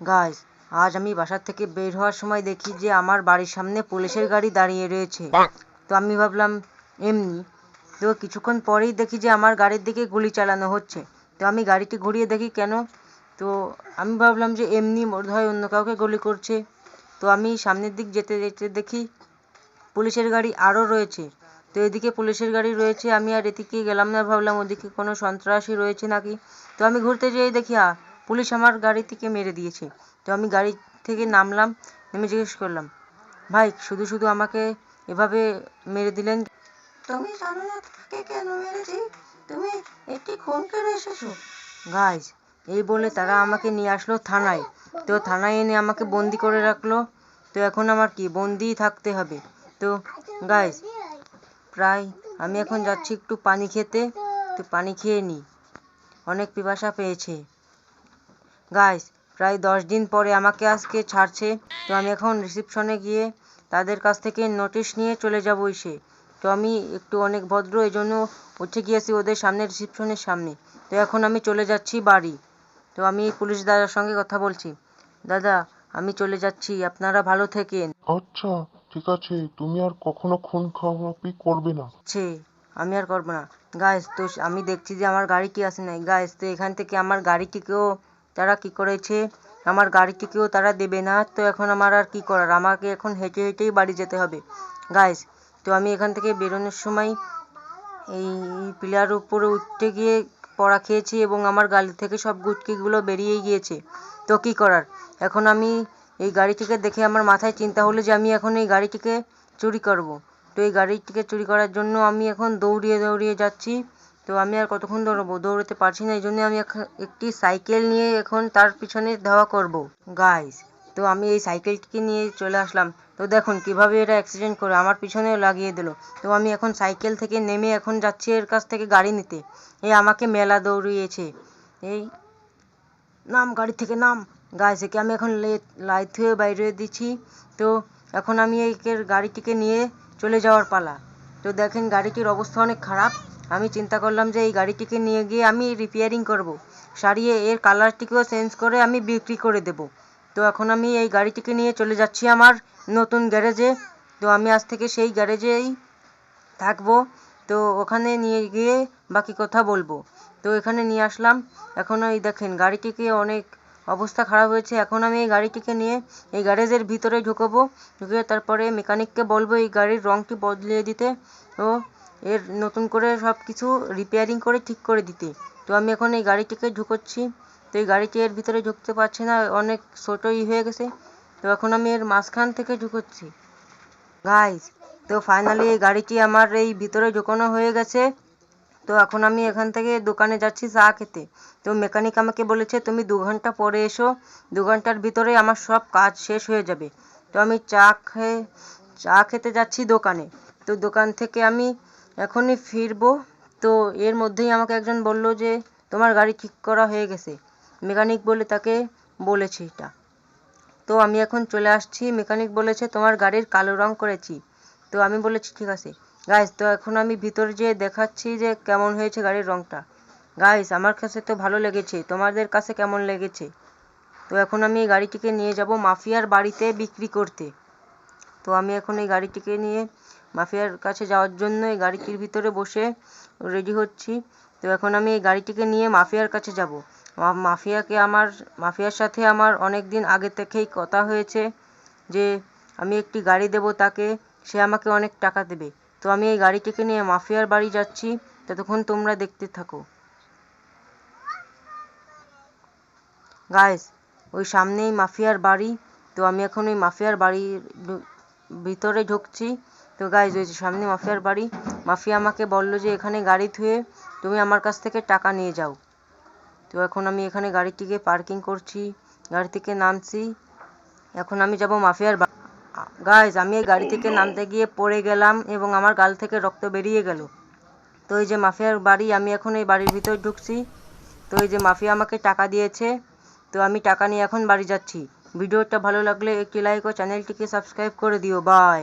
Guys আজ আমি বাসার থেকে বের হওয়ার সময় দেখি যে আমার বাড়ির সামনে পুলিশের গাড়ি দাঁড়িয়ে রয়েছে। তো আমি ভাবলাম এমনি। তো কিছুক্ষণ পরেই দেখি যে আমার গাড়ির দিকে গুলি চালানো হচ্ছে। তো আমি গাড়িটি ঘুরিয়ে দেখি কেন? তো আমি ভাবলাম যে এমনি বোধহয় অন্য কাউকে গুলি করছে। তো আমি সামনের দিক যেতে যেতে দেখি পুলিশের গাড়ি আরও রয়েছে। তো এদিকে পুলিশের গাড়ি রয়েছে আমি আর এদিকে গেলাম না ভাবলাম ওদিকে কোনো সন্ত্রাসী রয়েছে নাকি? তো আমি ঘুরতে যেয়ে দেখি আ পুলিশ আমার গাড়ি থেকে মেরে দিয়েছে। তো আমি গাড়ি থেকে নামলাম নেমে জিজ্ঞেস করলাম ভাই শুধু শুধু আমাকে এভাবে মেরে দিলেন তুমি জানো না তাকে কেন মেরেছি? তুমি একটি খুন করে এসেছ? গাইজ এই বলে তারা আমাকে নিয়ে আসলো থানায়। তো থানায় এনে আমাকে বন্দি করে রাখল। তো এখন আমার কি বন্দিই থাকতে হবে? তো গাইজ প্রায় আমি এখন যাচ্ছি একটু পানি খেতে। তো পানি খেয়ে নিই অনেক পিপাসা পেয়েছে। গাইজ প্রায় দশ দিন পরে আমাকে আজকে ছাড়ছে। তো আমি এখন রিসিপশনে গিয়ে তাদের কাছ থেকে নোটিশ নিয়ে চলে যাব এসে। তো আমি একটু অনেক ভদ্র এই জন্য উঠে গিয়েছি ওদের সামনে রিসিপশনের সামনে। তো এখন আমি চলে যাচ্ছি বাড়ি। তো আমি পুলিশ দাদার সঙ্গে কথা বলছি। দাদা আমি চলে যাচ্ছি আপনারা ভালো থেকেন। আচ্ছা ঠিক আছে তুমি আর কখনো খুন খারাপি করবে না। ছে আমি আর করব না। গাইস তো আমি দেখছি যে আমার গাড়ি কি আসে নাই। গাইস তো এখান থেকে আমার গাড়িটিকেও তারা কি করেছে? আমার গাড়িটিকেও তারা দেবে না, তো এখন আমার আর কি করার? আমাকে এখন হেঁটে হেঁটেই বাড়ি যেতে হবে। গাইস তো আমি এখান থেকে বেরোনোর সময় এই পিলার উপরে উঠতে গিয়ে পড়া খেয়েছি এবং আমার গাড়ি থেকে সব গুটকিগুলো বেরিয়ে গিয়েছে। তো কি করার? এখন আমি এই গাড়িটিকে দেখে আমার মাথায় চিন্তা হলো যে আমি এখন এই গাড়িটিকে চুরি করব। তো এই গাড়িটিকে চুরি করার জন্য আমি এখন দৌড়িয়ে দৌড়িয়ে যাচ্ছি। তো আমি আর কতক্ষণ দৌড়াবো দৌড়তে পারছি না এই জন্য আমি একটি সাইকেল নিয়ে এখন তার পিছনে ধাওয়া করব। গাইস তো আমি এই সাইকেলটিকে নিয়ে চলে আসলাম। তো দেখুন, কীভাবে এরা অ্যাক্সিডেন্ট করে, আমার পিছনেও লাগিয়ে দিল। তো আমি এখন সাইকেল থেকে নেমে এখন যাচ্ছি এর কাছ থেকে গাড়ি নিতে। এই আমাকে মেলা দৌড়িয়েছে। এই, নাম, গাড়ি থেকে নাম। গাইস একে আমি এখন লাইট হয়ে বাইরে দিচ্ছি। তো এখন আমি একের গাড়িটিকে নিয়ে চলে যাওয়ার পালা। তো দেখেন, গাড়িটির অবস্থা অনেক খারাপ। আমি চিন্তা করলাম যে এই গাড়িটিকে নিয়ে গিয়ে আমি রিপেয়ারিং করব। সারিয়ে এর কালারটিকেও চেঞ্জ করে আমি বিক্রি করে দেব। তো এখন আমি এই গাড়িটিকে নিয়ে চলে যাচ্ছি আমার নতুন গ্যারেজে তো আমি আজ থেকে সেই গ্যারেজেই থাকব। তো ওখানে নিয়ে গিয়ে বাকি কথা বলব। তো এখানে নিয়ে আসলাম। এখন ওই দেখেন গাড়িটিকে অনেক অবস্থা খারাপ হয়েছে। এখন আমি এই গাড়িটিকে নিয়ে এই গ্যারেজের ভিতরে ঢুকবো। ঢুকে তারপরে মেকানিককে বলব এই গাড়ির রঙটি বদলিয়ে দিতে। ও এর নতুন করে সব কিছু রিপেয়ারিং করে ঠিক করে দিতে। তো আমি এখন এই গাড়িটিকে ঢুকোচ্ছি। তো এই গাড়িটি এর ভিতরে ঢুকতে পারছে না, অনেক ছোটোই হয়ে গেছে। তো এখন আমি এর মাঝখান থেকে ঢুকোচ্ছি। গাইস তো ফাইনালি এই গাড়িটি আমার এই ভিতরে ঢোকানো হয়ে গেছে। তো এখন আমি এখান থেকে দোকানে যাচ্ছি চা খেতে। তো মেকানিক আমাকে বলেছে, তুমি দু ঘণ্টা পরে এসো। দু ঘণ্টার ভিতরে আমার সব কাজ শেষ হয়ে যাবে। তো আমি চা খেয়ে, চা খেতে যাচ্ছি দোকানে। তো দোকান থেকে আমি এখনই ফিরবো। তো এর মধ্যেই আমাকে একজন বলল যে, তোমার গাড়ি ঠিক করা হয়ে গেছে। মেকানিক বলে তাকে বলেছি এটা। তো আমি এখন চলে আসছি। মেকানিক বলেছে, তোমার গাড়ির কালো রং করেছি। তো আমি বলেছি, ঠিক আছে। গাইস, তো এখন আমি ভিতরে যেয়ে দেখাচ্ছি যে কেমন হয়েছে গাড়ির রংটা। গাইস, আমার কাছে তো ভালো লেগেছে। তোমাদের কাছে কেমন লেগেছে? তো এখন আমি এই গাড়িটিকে নিয়ে যাব মাফিয়ার বাড়িতে বিক্রি করতে। তো আমি এখন এই গাড়িটিকে নিয়ে মাফিয়ার কাছে যাওয়ার জন্য এই গাড়িটির ভিতরে বসে রেডি হচ্ছি। তো এখন আমি এই গাড়িটিকে নিয়ে মাফিয়ার কাছে যাব। মাফিয়াকে আমার, মাফিয়ার সাথে আমার অনেক দিন আগে থেকেই কথা হয়েছে যে আমি একটি গাড়ি দেব তাকে, সে আমাকে অনেক টাকা দেবে। তো আমি এই গাড়িটিকে নিয়ে মাফিয়ার বাড়ি যাচ্ছি। ততক্ষণ তোমরা দেখতে থাকো। গাইস ওই সামনেই মাফিয়ার বাড়ি। তো আমি এখন ওই মাফিয়ার বাড়ির ভিতরে ঢুকছি। তো গাইজ ওই যে সামনে মাফিয়ার বাড়ি। মাফিয়া আমাকে বলল যে, এখানে গাড়ি থুয়ে তুমি আমার কাছ থেকে টাকা নিয়ে যাও। তো এখন আমি এখানে গাড়িটিকে পার্কিং করছি, গাড়ি থেকে নামছি। এখন আমি যাব মাফিয়ার গাইজ আমি এই গাড়ি থেকে নামতে গিয়ে পড়ে গেলাম এবং আমার গাল থেকে রক্ত বেরিয়ে গেল। তো এই যে মাফিয়ার বাড়ি, আমি এখন এই বাড়ির ভিতর ঢুকছি। তো এই যে মাফিয়া আমাকে টাকা দিয়েছে, তো আমি টাকা নিয়ে এখন বাড়ি যাচ্ছি। ভিডিওটা ভালো লাগলে একটি লাইক ও চ্যানেলটিকে সাবস্ক্রাইব করে দিও। বাই